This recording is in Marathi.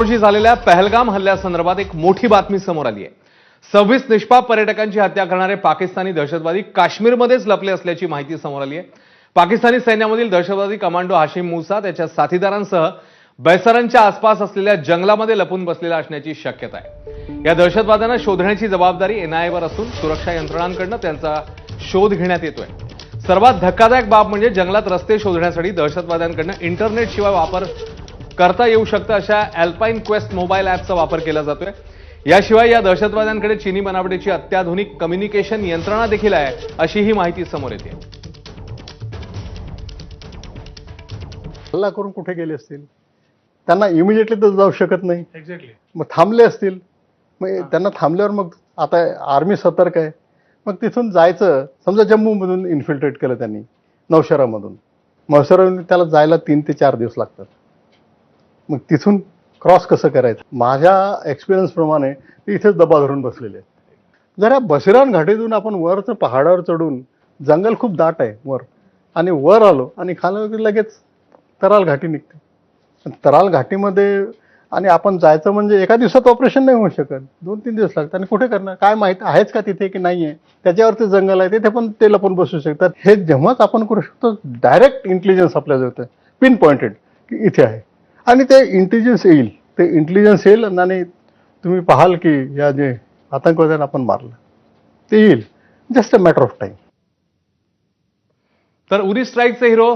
रोजी झालेल्या पहलगाम हल्ल्यासंदर्भात एक मोठी बातमी समोर आली आहे. सव्वीस निष्पाप पर्यटकांची हत्या करणारे पाकिस्तानी दहशतवादी काश्मीरमध्येच लपले असल्याची माहिती समोर आली आहे. पाकिस्तानी सैन्यामधील दहशतवादी कमांडो हाशिम मुसा त्याच्या साथीदारांसह बैसरांच्या आसपास असलेल्या जंगलामध्ये लपून बसलेला असण्याची शक्यता आहे. या दहशतवाद्यांना शोधण्याची जबाबदारी एनआयएवर असून सुरक्षा यंत्रणांकडनं त्यांचा शोध घेण्यात येतोय. सर्वात धक्कादायक बाब म्हणजे जंगलात रस्ते शोधण्यासाठी दहशतवाद्यांकडनं इंटरनेट शिवाय वापर करता येऊ शकतं अशा अल्पाईन क्वेस्ट मोबाईल ॲपचा वापर केला जातोय. याशिवाय या दहशतवाद्यांकडे चीनी बनावटीची अत्याधुनिक कम्युनिकेशन यंत्रणा देखील आहे अशी ही माहिती समोर येते. हल्ला करून कुठे गेले असतील? त्यांना इमिजिएटली तर जाऊ शकत नाही. एक्झॅक्टली मग थांबले असतील. मग त्यांना थांबल्यावर मग आता आर्मी सतर्क आहे. मग तिथून जायचं समजा जम्मूमधून इन्फिल्ट्रेट केलं त्यांनी नौशेरामधून नौशेरामधून त्याला जायला तीन ते चार दिवस लागतात. मग तिथून क्रॉस कसं करायचं? माझ्या एक्सपिरियन्सप्रमाणे ते इथेच दबा धरून बसलेले आहेत. जरा बसिरान घाटीतून आपण वरचं पहाडावर चढून जंगल खूप दाट आहे वर. आणि वर आलो आणि खाली लगेच तराल घाटी निघते. तराल घाटीमध्ये आणि आपण जायचं म्हणजे एका दिवसात ऑपरेशन नाही होऊ शकत. दोन तीन दिवस लागतात. आणि कुठे करणार? काय माहिती? आहेच का तिथे की नाही आहे त्याच्यावरती जंगल आहे. तिथे पण ते लपून बसू शकतात. हे जेव्हाच आपण करू शकतो डायरेक्ट इंटेलिजन्स आपल्याजवळ पिन पॉइंटेड की इथे आहे. आणि ते इंटेलिजन्स येईल. ते इंटेलिजन्स येईल आणि तुम्ही पाहाल की या जे आतंकवाद्यांना आपण मारलं ते येईल. Just a matter of time तर उरी स्ट्राईकचे हिरो